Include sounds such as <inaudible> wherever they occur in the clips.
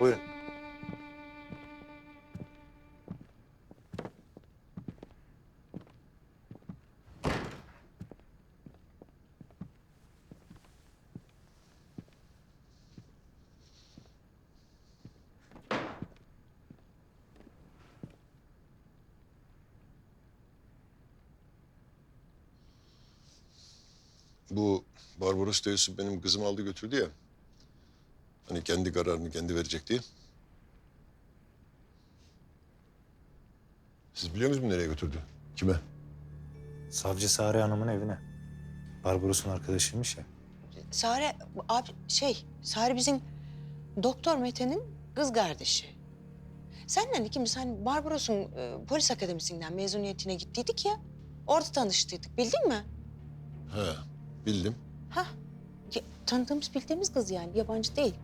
Buyurun. Bu Barbaros Deus'u benim kızım aldı götürdü ya. Hani kendi kararını kendi verecek diye. Siz biliyor musunuz nereye götürdü? Kime? Savcı Sare Hanım'ın evine. Barbaros'un arkadaşıymış ya. Sare abi şey Sare bizim doktor Mete'nin kız kardeşi. Senden ikimiz hani Barbaros'un e, polis akademisinden mezuniyetine gittiydik ya. Orada tanıştıydık bildin mi? He, bildim. Ha tanıdığımız bildiğimiz kız yani yabancı değil.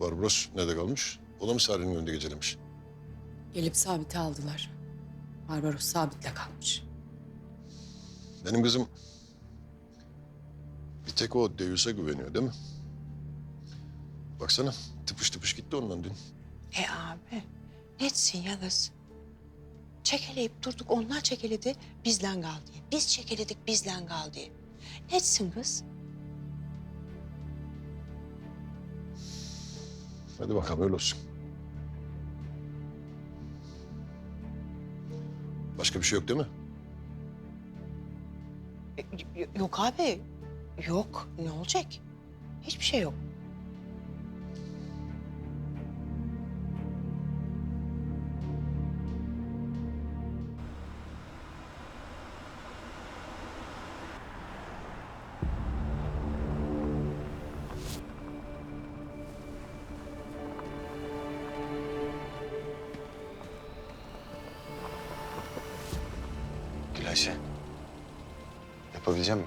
Barbaros nerede kalmış? O da mı Sare'nin önünde gecelemiş? Gelip Sabit'i aldılar. Barbaros Sabit'le kalmış. Benim kızım bir tek o Deus'a güveniyor değil mi? Baksana tıpış tıpış gitti ondan dün. E abi netsin ya kız. Çekeleyip durduk onlar çekeledi bizden kal diye. Biz çekeledik bizden kal diye. Netsin kız. Hadi bakalım öyle olsun. Başka bir şey yok değil mi? E, Yok abi. Yok. Ne olacak? Hiçbir şey yok. Gülayşe. Yapabilecek mi?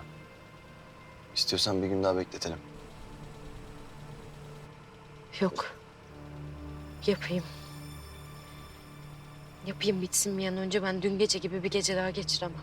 İstiyorsan bir gün daha bekletelim. Yok. Yapayım. Yapayım bitsin bir an önce. Ben dün gece gibi bir gece daha geçiremem.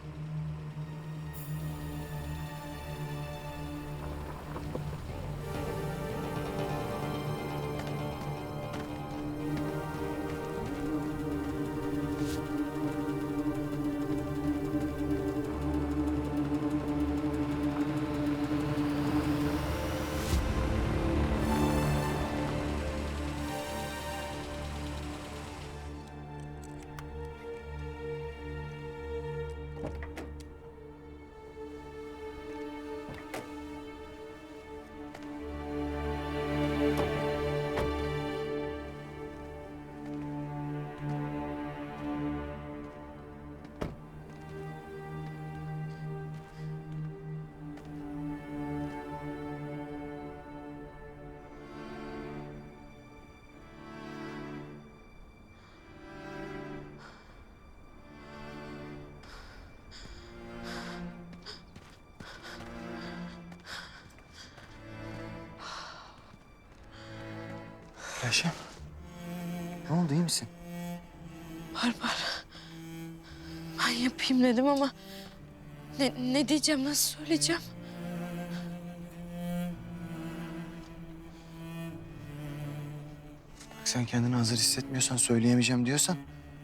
Gülayşe. Ne oldu iyi misin? Barbar. Ben yapayım dedim ama... Ne, ne diyeceğim, nasıl söyleyeceğim? Bak sen kendini hazır hissetmiyorsan söyleyemeyeceğim diyorsan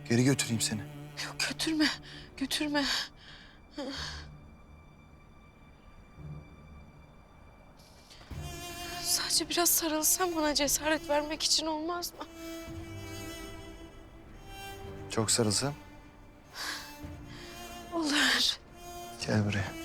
geri götüreyim seni. Yok götürme, götürme. Sadece biraz sarılsam bana cesaret vermek için olmaz mı? Çok sarılsa Olur. gel buraya.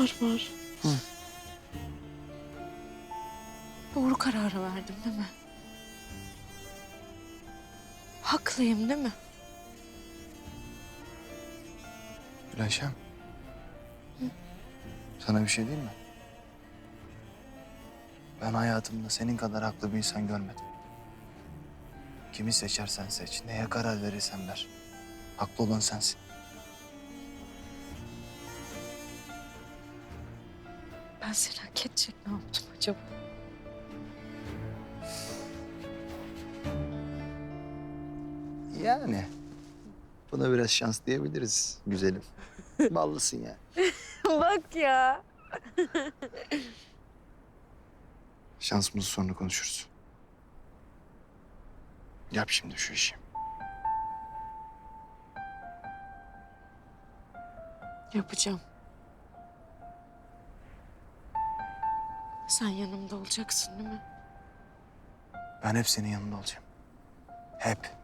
Var var. Doğru kararı verdim değil mi? Haklıyım değil mi? Gülayşem. Sana bir şey diyeyim mi? Ben hayatımda senin kadar haklı bir insan görmedim. Kimi seçersen seç. Neye karar verirsen ver. Haklı olan sensin. Ben seni hak edecek ne yaptım acaba? Yani. Buna biraz şans diyebiliriz güzelim. <laughs> Ballısın ya. Bak ya. Şansımızı sonra konuşuruz. Yap şimdi şu işi. Yapacağım. Sen yanımda olacaksın değil mi? Ben hep senin yanında olacağım. Hep.